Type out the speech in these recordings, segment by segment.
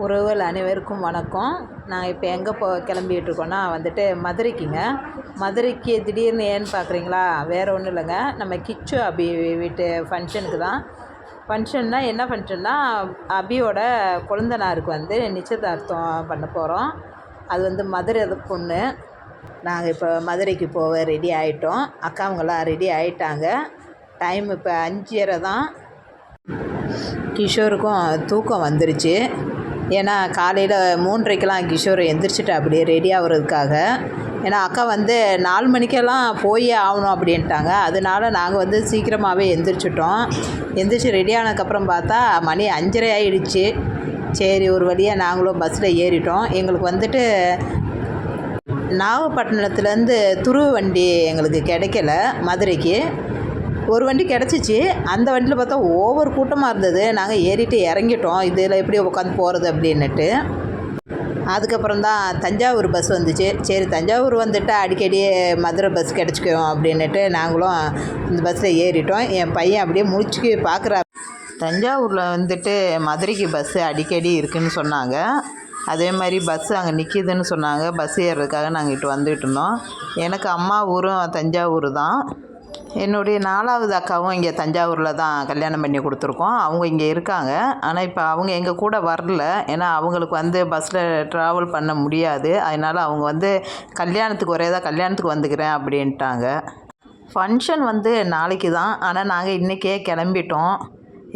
உறவுகள் அனைவருக்கும் வணக்கம். நான் இப்போ எங்கே போ கிளம்பிட்டு இருக்கோன்னா வந்துட்டு மதுரைக்குங்க. மதுரைக்கு திடீர்னு ஏன்னு பார்க்குறீங்களா வேறு ஒன்றும் இல்லைங்க. நம்ம கிச்சு அபி வீட்டு ஃபங்க்ஷனுக்கு தான். ஃபங்க்ஷன்னா என்ன ஃபங்க்ஷன்னா அபியோட கொழுந்தனாருக்கு வந்து நிச்சயதார்த்தம் பண்ண போகிறோம் அது வந்து மதுரை பொண்ணு. நாங்கள் இப்போ மதுரைக்கு போக ரெடி ஆகிட்டோம் அக்காவங்களாம் ரெடி ஆகிட்டாங்க டைம் இப்போ அஞ்சரை தான். கிஷோருக்கும் தூக்கம் வந்துருச்சு. ஏன்னா காலையில் மூன்றைக்கெலாம் கிஷோர் எந்திரிச்சிட்டு அப்படியே ரெடி ஆகுறதுக்காக ஏன்னா அக்கா வந்து நாலு மணிக்கெல்லாம் போயே ஆகணும் அப்படின்ட்டாங்க. அதனால நாங்கள் வந்து சீக்கிரமாகவே எந்திரிச்சிட்டோம். எந்திரிச்சு ரெடி ஆனதுக்கப்புறம் பார்த்தா மணி அஞ்சரை ஆகிடுச்சு சரி ஒரு வழியாக நாங்களும் பஸ்ஸில் ஏறிட்டோம். எங்களுக்கு வந்துட்டு நாகப்பட்டினத்துலேருந்து துருவ வண்டி எங்களுக்கு கிடைக்கல மதுரைக்கு. ஒரு வண்டி கிடச்சிச்சு. அந்த வண்டியில் பார்த்தா ஓவர் கூட்டமாக இருந்தது. நாங்கள் ஏறிட்டு இறங்கிட்டோம். இதில் எப்படி உட்காந்து போகிறது அப்படின்னுட்டு. அதுக்கப்புறம் தான் தஞ்சாவூர் பஸ் வந்துச்சு. சரி தஞ்சாவூர் வந்துட்டு அடிக்கடி மதுரை பஸ் கிடச்சிக்கும் அப்படின்னுட்டு நாங்களும் இந்த பஸ்ஸில் ஏறிட்டோம். என் பையன் அப்படியே முடிச்சுக்கு பார்க்குறா தஞ்சாவூரில் வந்துட்டு மதுரைக்கு பஸ்ஸு அடிக்கடி இருக்குதுன்னு சொன்னாங்க. அதே மாதிரி பஸ்ஸு அங்கே நிற்கிதுன்னு சொன்னாங்க. பஸ் ஏறுறதுக்காக நாங்கள் இட்டு வந்துகிட்டு இருந்தோம். எனக்கு அம்மா ஊரும் தஞ்சாவூர் தான். என்னுடைய நாலாவது அக்காவும் இங்கே தஞ்சாவூரில் தான் கல்யாணம் பண்ணி கொடுத்துருக்கோம். அவங்க இங்கே இருக்காங்க. ஆனால் இப்போ அவங்க எங்கள் கூட வரல. ஏன்னா அவங்களுக்கு வந்து பஸ்ஸில் ட்ராவல் பண்ண முடியாது. அதனால் அவங்க வந்து கல்யாணத்துக்கு ஒரே தான் கல்யாணத்துக்கு வந்துக்கிறேன் அப்படின்ட்டாங்க. ஃபங்க்ஷன் வந்து நாளைக்கு தான். ஆனால் நாங்கள் இன்றைக்கே கிளம்பிட்டோம்.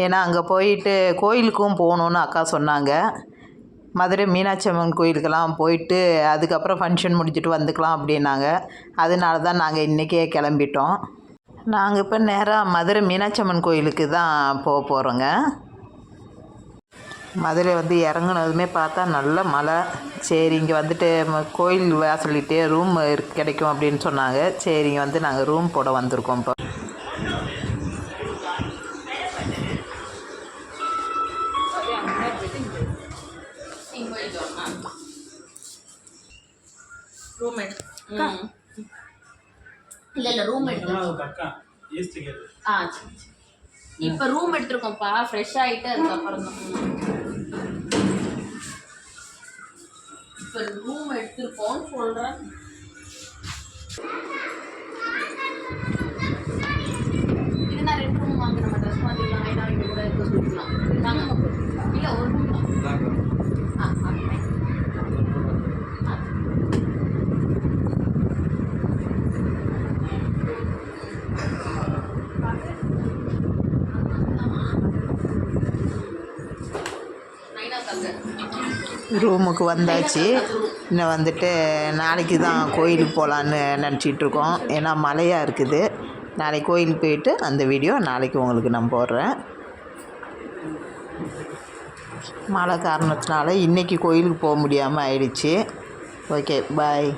ஏன்னா அங்கே போயிட்டு கோயிலுக்கும் போகணுன்னு அக்கா சொன்னாங்க. மதுரை மீனாட்சி அம்மன் கோயிலுக்கெல்லாம் போயிட்டு அதுக்கப்புறம் ஃபங்க்ஷன் முடிச்சுட்டு வந்துக்கலாம் அப்படின்னாங்க. அதனால தான் நாங்கள் இன்றைக்கே கிளம்பிட்டோம். நாங்கள் இப்போ நேராக மதுரை மீனாட்சி அம்மன் கோயிலுக்கு தான் போக போகிறோங்க மதுரை வந்து இறங்குனதுமே பார்த்தா நல்ல மழை. சரி இங்கே வந்துட்டு கோயில் வாசலிட்டே ரூம் கிடைக்கும் அப்படின்னு சொன்னாங்க. சரி இங்கே வந்து நாங்கள் ரூம் போட வந்திருக்கோம் இப்போ. ரூம் எடுத்து இல்ல இல்ல ரூம் எடுத்து ஆ சரி, சரி. இப்ப ரூம் எடுத்திருக்கோம்ப்பா ஃப்ரெஷ் ஆயிட்டு அதுக்கப்புறம் தான். இப்ப ரூம் எடுத்திருக்கோம்னு சொல்றேன் இது நான் ரெண்டு ரூம் வாங்க நம்ம ட்ரெஸ் மாத்திக்கலாம் ஐநா இங்க கூட இருக்க சொல்லிக்கலாம் நாங்க இல்ல ஒரு ரூம் தான் ஆ அப்படியே. ஆ நைனா தங்க ரூமுக்கு வந்தாச்சு. இன்னும் வந்துட்டு நாளைக்கு தான் கோயிலுக்கு போகலான்னு நினச்சிட்ருக்கோம் ஏன்னா மழையாக இருக்குது. நாளைக்கு கோயிலுக்கு போயிட்டு அந்த வீடியோ நாளைக்கு உங்களுக்கு நான் போடுறேன். மழை காரணத்தினால இன்றைக்கி கோயிலுக்கு போக முடியாமல் ஆயிடுச்சு. Okay bye